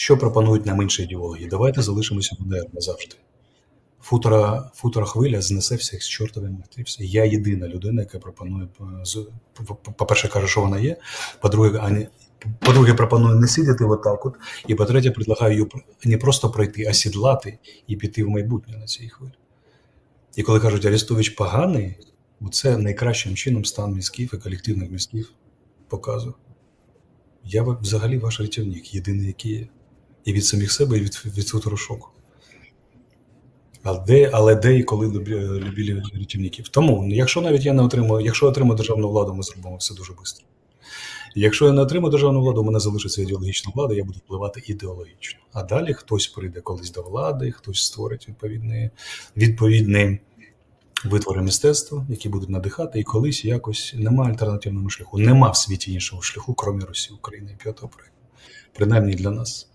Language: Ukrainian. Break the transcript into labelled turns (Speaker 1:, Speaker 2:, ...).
Speaker 1: Що пропонують нам інші ідеології? Давайте залишимося в УНР назавжди. Футера, футера хвиля знесе всіх з чортовим все. Я єдина людина, яка пропонує е, по- по- по-перше, каже, що вона є. По-друге, а не- по-друге, пропоную не сидіти отак от. І по-третє, предлагаю її не просто пройти, а сідлати і піти в майбутнє на цій хвилі. І коли кажуть, Арестович поганий, це найкращим чином стан мізків і колективних мізків показує. Я взагалі ваш рятівник, єдиний, який є. І від самих себе, і від, від сутору шоку. А де, але де і коли любілі рятівників. Тому, якщо навіть я не отримую, якщо я отримаю державну владу, ми зробимо все дуже швидко. Якщо я не отримаю державну владу, у мене залишиться ідеологічна влада, я буду впливати ідеологічно. А далі хтось прийде колись до влади, хтось створить відповідні, відповідні витвори мистецтва, які будуть надихати, і колись якось немає альтернативного шляху. Нема в світі іншого шляху, крім Росії, України і п'ятого проєкту. Принаймні для нас.